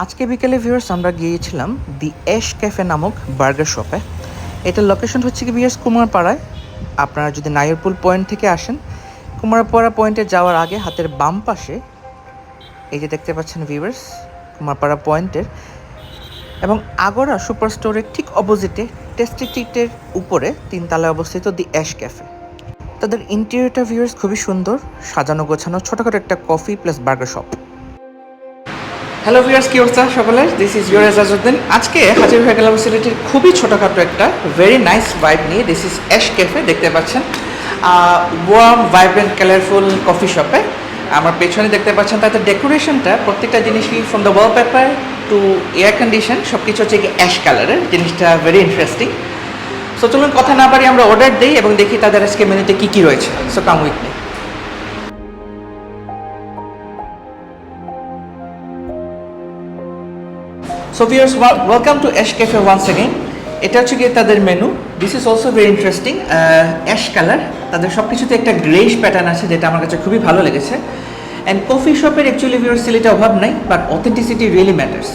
আজকে বিকেলে ভিউয়ার্স আমরা গিয়েছিলাম দি এশ ক্যাফে নামক বার্গার শপে। এটার লোকেশন হচ্ছে কি ভিউয়ার্স কুমারপাড়ায়। আপনারা যদি নায়রপুল পয়েন্ট থেকে আসেন, কুমারপাড়া পয়েন্টে যাওয়ার আগে হাতের বাম পাশে, এই যে দেখতে পাচ্ছেন ভিউয়ার্স কুমারপাড়া পয়েন্টের এবং আগরা সুপার স্টোরের ঠিক অপোজিটে টেস্টি টিটের উপরে তিনতলায় অবস্থিত দি অ্যাশ ক্যাফে তাদের ইন্টেরিয়রটা ভিউয়ার্স খুবই সুন্দর, সাজানো গোছানো ছোটোখাটো একটা coffee plus burger shop hello viewers কি অবস্থা সকলের দিস ইজ ইউর এজাজুদ্দিন আজকে হাজির হয়ে গেলাম সিলেটের খুবই ছোটোখাটো একটা ভেরি নাইস ভাইব নিয়ে। দিস ইজ অ্যাশ ক্যাফে দেখতে পাচ্ছেন। ওয়ার্ম ভাইব্রেন্ট কালারফুল কফি শপে আমার পেছনে দেখতে পাচ্ছেন তাতে ডেকোরেশনটা প্রত্যেকটা জিনিসই from the wallpaper to air condition সব কিছু হচ্ছে কি অ্যাশ কালারের জিনিসটা ভেরি ইন্টারেস্টিং সো চলুন, কথা না পারি আমরা অর্ডার দিই এবং দেখি তাদের আজকে মেনুতে কী কী রয়েছে। So come with so viewers welcome to ash cafe once again এটা হচ্ছে গিয়ে তাদের menu this is also very interesting ash colour তাদের সব কিছুতে একটা গ্রেশ প্যাটার্ন আছে যেটা আমার কাছে খুবই ভালো লেগেছে। অ্যান্ড কফি শপের অ্যাকচুয়ালি ভিউয়ার্স সিলেটে অভাব নাই but authenticity really matters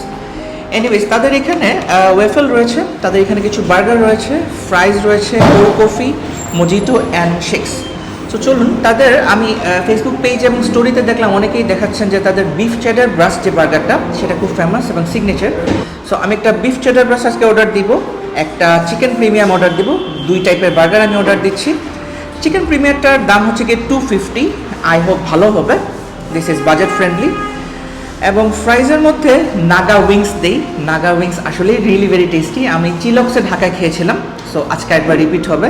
anyways তাদের এখানে ওয়েফেল রয়েছে, তাদের এখানে কিছু বার্গার রয়েছে ফ্রাইজ রয়েছে cold coffee mojito and shakes so চলুন, তাদের আমি ফেসবুক পেজ এবং স্টোরিতে দেখলাম অনেকেই দেখাচ্ছেন যে তাদের বিফ চেডার ব্রাশ যে বার্গারটা সেটা খুব ফেমাস এবং সিগনেচার সো আমি একটা বিফ চেডার ব্রাশ আজকে অর্ডার দিব, একটা চিকেন প্রিমিয়াম অর্ডার দিব, দুই টাইপের বার্গার আমি অর্ডার দিচ্ছি। চিকেন প্রিমিয়ারটার দাম হচ্ছে গিয়ে টু ফিফটি আই হোপ ভালো হবে দিস ইজ বাজেট ফ্রেন্ডলি এবং ফ্রাইজের মধ্যে নাগা উইংস দেই নাগা উইংস আসলে রিয়েলি ভেরি টেস্টি আমি চিলক্সে ঢাকায় খেয়েছিলাম সো আজকে একবার রিপিট হবে।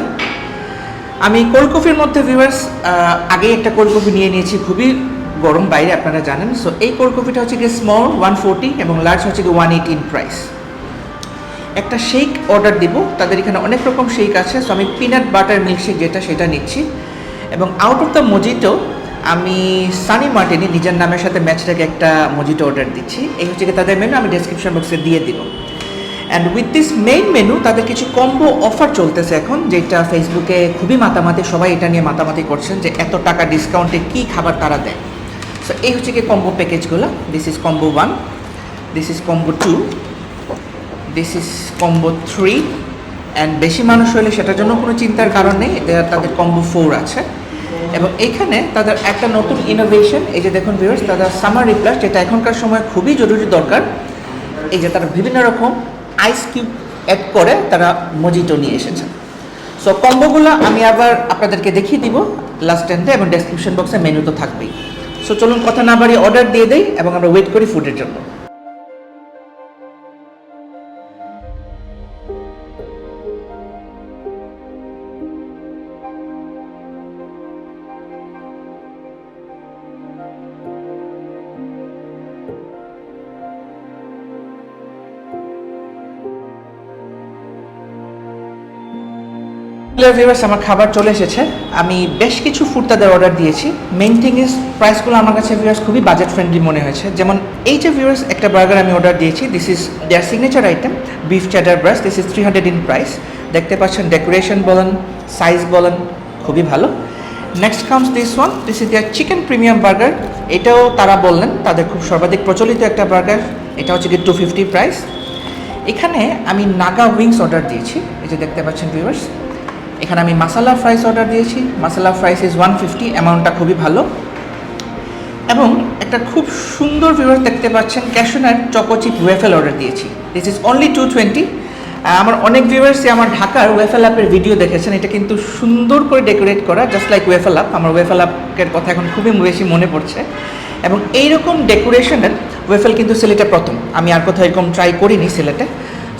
আমি কোল্ড কফির মধ্যে ভিউয়ার্স আগেই একটা কোল্ড কফি নিয়ে নিয়েছি, খুবই গরম বাইরে, আপনারা জানেন। সো এই কোল্ড কফিটা হচ্ছে গিয়ে স্মল ওয়ান ফোরটি এবং লার্জ হচ্ছে গিয়ে ওয়ান এইটিন প্রাইস একটা শেক অর্ডার দিব, তাদের এখানে অনেক রকম শেক আছে। সো আমি পিনাট বাটার মিল্কশেক যেটা, সেটা নিচ্ছি। এবং আউট অফ দ্য মজিটো আমি সানি মার্টিনি নিজের নামের সাথে ম্যাচ রেখে একটা মজিটো অর্ডার দিচ্ছি। এই হচ্ছে গিয়ে তাদের মেনু আমি ডেসক্রিপশন বক্সে দিয়ে দিব। And with this main menu তাদের কিছু কম্বো অফার চলতেছে এখন, যেটা ফেসবুকে খুবই মাতামাতি, সবাই এটা নিয়ে মাতামাতি করছেন যে এত টাকা ডিসকাউন্টে কী খাবার তারা দেয়। সো এই হচ্ছে কি combo প্যাকেজগুলো this is combo one this is combo two this is combo three and বেশি মানুষ হলে সেটার জন্য কোনো চিন্তার কারণ নেই তাদের কম্বো ফোর আছে। এবং এখানে তাদের একটা নতুন ইনোভেশন এই যে দেখুন ভিউয়ার্স তাদের সামার রিপ্লাস যেটা এখনকার সময় খুবই জরুরি দরকার। এই যে তারা বিভিন্ন রকম আইস কিউব অ্যাড করে তারা মজিটো নিয়ে এসেছেন সো কম্বোগুলো আমি আবার আপনাদেরকে দেখিয়ে দিব লাস্ট টাইমটা এবং ডেসক্রিপশন বক্সে মেনু তো থাকবেই। সো চলুন কথা না বাড়িয়ে অর্ডার দিয়ে দেই এবং আমরা ওয়েট করি ফুডের জন্য। ভিউয়ার্স আমার খাবার চলে এসেছে। আমি বেশ কিছু ফুড তাদের অর্ডার দিয়েছি মেইন থিং ইজ প্রাইসগুলো আমার কাছে ভিউয়ার্স খুবই বাজেট ফ্রেন্ডলি মনে হয়েছে। যেমন, এই যে ভিউয়ার্স একটা বার্গার আমি অর্ডার দিয়েছি। This is their signature item beef cheddar brash this is three hundred in price দেখতে পাচ্ছেন ডেকোরেশন বলেন সাইজ বলেন, খুবই ভালো। Next comes this one this is their chicken premium burger এটাও তারা বললেন, তাদের খুব সর্বাধিক প্রচলিত একটা বার্গার এটা হচ্ছে কি টু ফিফটি প্রাইস এখানে আমি নাগা উইংস অর্ডার দিয়েছি। এই যে দেখতে পাচ্ছেন ভিউয়ার্স এখানে আমি মাসালা ফ্রাইস অর্ডার দিয়েছি। মাসালা ফ্রাইস ইজ ওয়ান ফিফটি অ্যামাউন্টটা খুবই ভালো। এবং একটা খুব সুন্দর ভিউয়ার দেখতে পাচ্ছেন cashew nut choco chip waffle order দিয়েছি। This is only two twenty আমার অনেক ভিউয়ার্সই আমার ঢাকার ওয়েফেল অ্যাপের ভিডিও দেখেছেন। এটা কিন্তু সুন্দর করে ডেকোরেট করা জাস্ট লাইক ওয়েফেল অ্যাপ আমার ওয়েফেল অ্যাপের কথা এখন খুবই বেশি মনে পড়ছে। এবং এইরকম ডেকোরেশনের ওয়েফেল কিন্তু সিলেটে প্রথম। আমি আর কোথাও এরকম ট্রাই করিনি সিলেটে।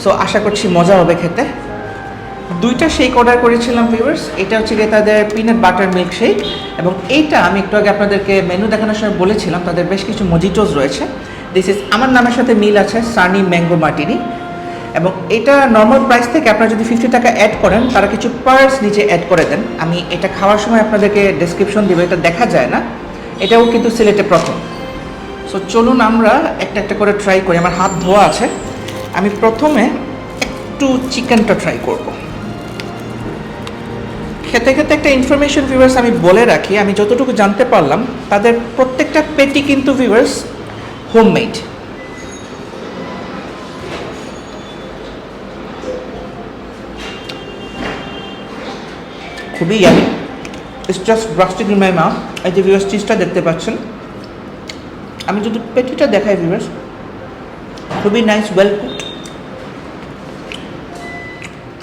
সো আশা করছি মজা হবে খেতে। দুইটা শেক অর্ডার করেছিলাম ভিউয়ার্স এটা হচ্ছে গিয়ে তাদের পিনাট বাটার মিল্ক শেক এবং এইটা আমি একটু আগে আপনাদেরকে মেনু দেখানোর সময় বলেছিলাম, তাদের বেশ কিছু মজিটোজ রয়েছে। দিস ইজ আমার নামের সাথে মিল আছে সানি ম্যাঙ্গো মার্টিনি এবং এটা নর্মাল প্রাইস থেকে আপনারা যদি ফিফটি টাকা অ্যাড করেন, তারা কিছু পার্স নিচে অ্যাড করে দেন। আমি এটা খাওয়ার সময় আপনাদেরকে ডেসক্রিপশন দিব, এটা দেখা যায় না। এটাও কিন্তু সিলেটে প্রথম। সো চলুন আমরা একটা একটা করে ট্রাই করি। আমার হাত ধোয়া আছে। আমি প্রথমে একটু চিকেনটা ট্রাই করব। খেতে খেতে একটা ইনফরমেশন ভিউয়ার্স আমি বলে রাখি, আমি যতটুকু জানতে পারলাম, তাদের প্রত্যেকটা পেটি কিন্তু ভিউয়ার্স হোমমেড খুবই yummy it's just bursting in my মা এই যে ভিউয়ার্স চিজটা দেখতে পাচ্ছেন। আমি যদি পেটিটা দেখাই ভিউয়ার্স খুবই নাইস ওয়েল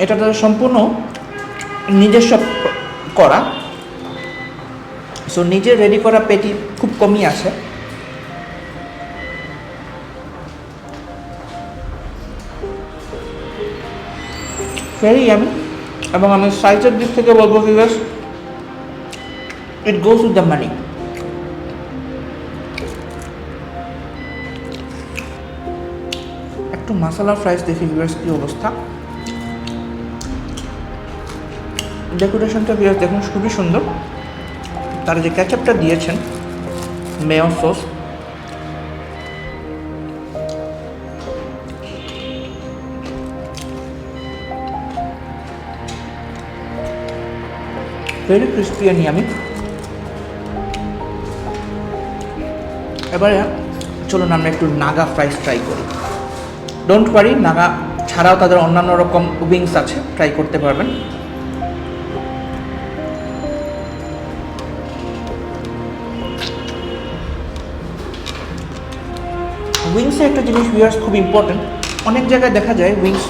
এটা তাদের সম্পূর্ণ নিজস্ব করা। সো নিজে রেডি করা পেটি খুব কমই আসে ভেরি ইয়ামি এবং আমি সাইজের দিক থেকে বলব viewers it goes with the money একটু মশলা ফ্রাইস দেখি ভিউয়ার্স কি অবস্থা? ডেকোরেশনটা ভিউয়ার্স দেখুন, খুবই সুন্দর। তারা যে ক্যাচআপটা দিয়েছেন mayo sauce very crispy and yummy এবারে চলুন আমরা একটু নাগা ফ্রাইস ট্রাই করি। ডোন্ট ওয়ারি নাগা ছাড়াও তাদের অন্যান্য রকম উইংস আছে ট্রাই করতে পারবেন। উইংসে একটা জিনিস ভিউয়ার্স খুব ইম্পর্টেন্ট অনেক জায়গায় দেখা যায় উইংস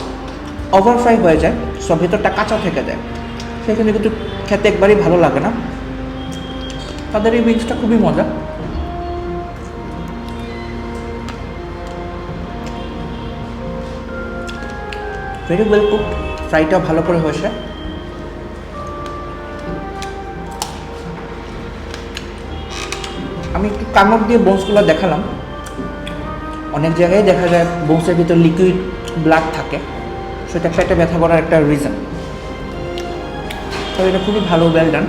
ওভার ফ্রাই হয়ে যায় সব ভেতরটা কাঁচা থেকে যায়। সেখানে কিন্তু খেতে একবারই ভালো লাগে না। তাদের এই উইংসটা খুবই মজা। ভেরি ওয়েল কুক ফ্রাইটাও ভালো করে হয়েছে। আমি একটু কামড় দিয়ে বোনসগুলো দেখালাম। অনেক জায়গায় দেখা যায় বোনসের ভিতর লিকুইড ব্লাড থাকে। সেটা একটা একটা ব্যথা করার একটা রিজন তবে এটা খুবই ভালো ওয়েল ডান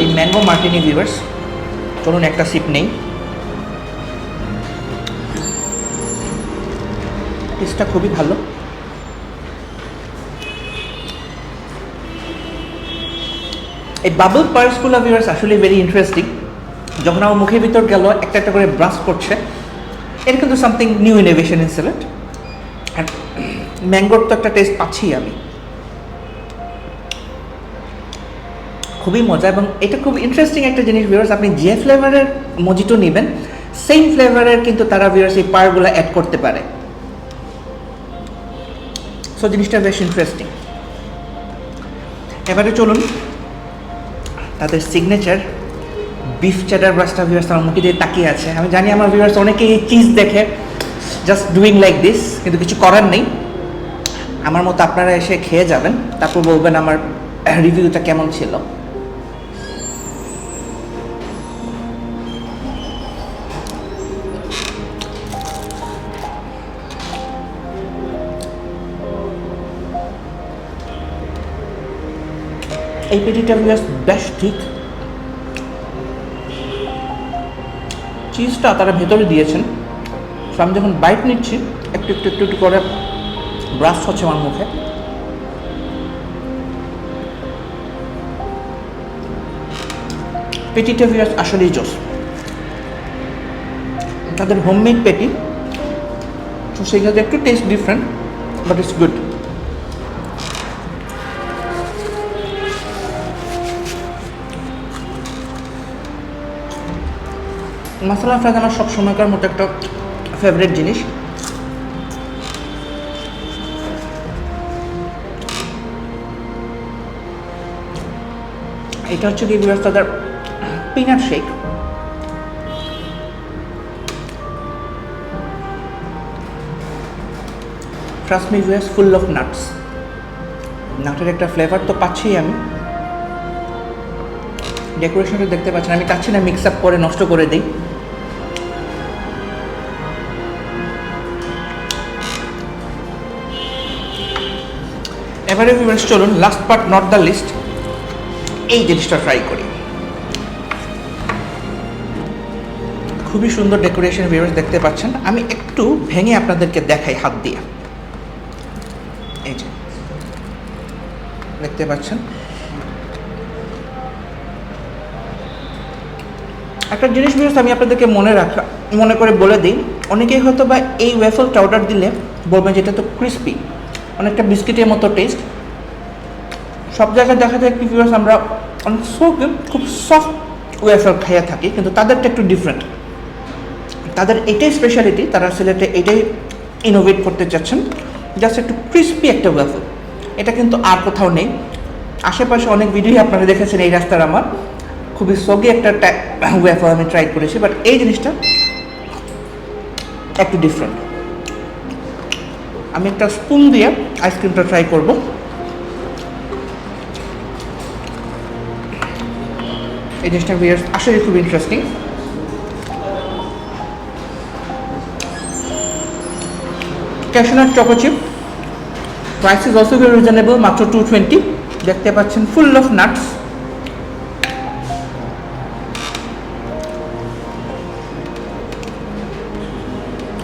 এই ম্যাঙ্গো মার্টিনি ভিভার্স চলুন একটা সিপ নেই। টেস্টটা খুবই ভালো। এই বাবল পার্সগুলো ভিউয়ার্স আসলে ভেরি ইন্টারেস্টিং যখন আমার মুখের ভিতর গেল, একটা একটা করে ব্রাশ করছে। এটা কিন্তু something new innovation in Sylhet ম্যাঙ্গোর তো একটা টেস্ট পাচ্ছি আমি। খুবই মজা এবং এটা খুব ইন্টারেস্টিং একটা জিনিস ভিউয়ার্স আপনি যে ফ্লেভারের মজিটো নেবেন সেম ফ্লেভারের কিন্তু তারা ভিউয়ার্স এই পারগুলো অ্যাড করতে পারে। সো জিনিসটা বেশ ইন্টারেস্টিং এবারে চলুন তাদের সিগনেচার বিফ চ্যাটার ব্রাশটা ভিউয়ার্স আমার মুখে দিয়ে তাকিয়ে আছে। আমি জানি আমার ভিউয়ার্স অনেকেই চিজ দেখে জাস্ট ডুইং লাইক দিস কিন্তু কিছু করার নেই। আমার মতো আপনারা এসে খেয়ে যাবেন, তারপর বলবেন আমার রিভিউটা কেমন ছিল। এই পেটিটা ভিউয়ার্স বেশ ঠিক চিজটা তারা ভেতরে দিয়েছেন। সো আমি যখন বাইট নিচ্ছি, একটু একটু একটু একটু করে ব্রাশ হচ্ছে আমার মুখে। পেটিটা ভিউয়ার্স আসলেই জোস। তাদের হোমমেড পেটি তো সেই একটু taste different but it's good masala fries আমার সব সময়কার মতো একটা ফেভারিট জিনিস। এটা হচ্ছে কি বিভাস তাদের peanut shake trust me viewers full of nuts নাটের একটা ফ্লেভার তো পাচ্ছি আমি। ডেকোরেশনটা দেখতে পাচ্ছেন, আমি চাচ্ছি না মিক্স আপ করে নষ্ট করে দিই। এবারে ভিউয়ার্স চলুন last but not the least এই জিনিসটা ট্রাই করি। খুবই সুন্দর ডেকোরেশন ভিউয়ার্স দেখতে পাচ্ছেন। আমি একটু ভেঙে আপনাদেরকে দেখাই হাত দিয়ে। এই যে, দেখতে পাচ্ছেন? একটা জিনিস ভিউয়ার্স আমি আপনাদেরকে মনে রাখা, মনে করে বলে দিই, অনেকেই হয়তো বা এই ওয়েফলটা অর্ডার দিলে বলবেন যে এটা তো ক্রিস্পি অনেকটা বিস্কিটের মতো টেস্ট সব জায়গায় দেখা যায় কি আমরা অনেক সৌকে খুব সফট ওয়েফার খাইয়া থাকি, কিন্তু তাদেরটা একটু ডিফারেন্ট তাদের এটাই স্পেশালিটি তারা সিলেটে এটাই ইনোভেট করতে চাচ্ছেন। জাস্ট একটু ক্রিস্পি একটা ওয়েফার এটা কিন্তু আর কোথাও নেই। আশেপাশে অনেক ভিডিওই আপনারা দেখেছেন এই রাস্তার আমার। খুবই সগি একটা ওয়েফার আমি ট্রাই করেছি বাট এই জিনিসটা একটু ডিফারেন্ট আমি একটা স্পুন দিয়ে আইসক্রিমটা ট্রাই করব। এই জিনিসটা আসলে খুব interesting cashew nut choco chip price is also very reasonable মাত্র টু টোয়েন্টি দেখতে পাচ্ছেন ফুল অফ নাটস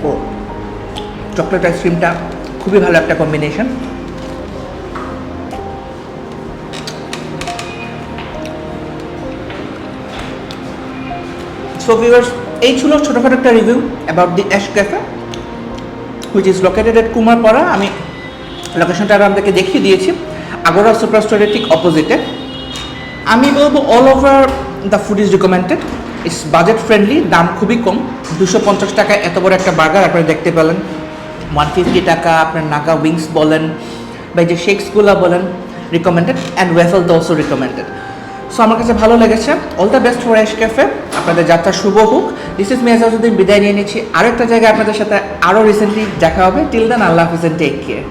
ও চকলেট আইসক্রিমটা খুবই ভালো একটা কম্বিনেশন সো ভিউয়ার্স এই ছিল ছোটোখাটো একটা review about the ash cafe which is located at Kumarpara আমি লোকেশনটা আপনাদেরকে দেখিয়ে দিয়েছি। আগরা সুপার স্টোরের ঠিক অপোজিটে আমি বলব all over the food is recommended it's budget friendly দাম খুবই কম। দুশো পঞ্চাশ টাকায় এত বড় একটা বার্গার আপনারা দেখতে পেলেন। ওয়ান ফিফটি টাকা আপনার নাগা উইংস বলেন, বা যে শেক্সগুলো বলেন রিকমেন্ডেড অ্যান্ড ওয়েফেল তো অলসো রিকমেন্ডেড সো আমার কাছে ভালো লেগেছে। All the best for ash cafe আপনাদের যাত্রা শুভ হোক। দিস ইজ মেজাজুদ্দিন বিদায় নিয়ে নিচ্ছি। আরও একটা জায়গায় আপনাদের সাথে আরও রিসেন্টলি দেখা হবে। টিল দেন আল্লাহ হাফিজ টেক কেয়ার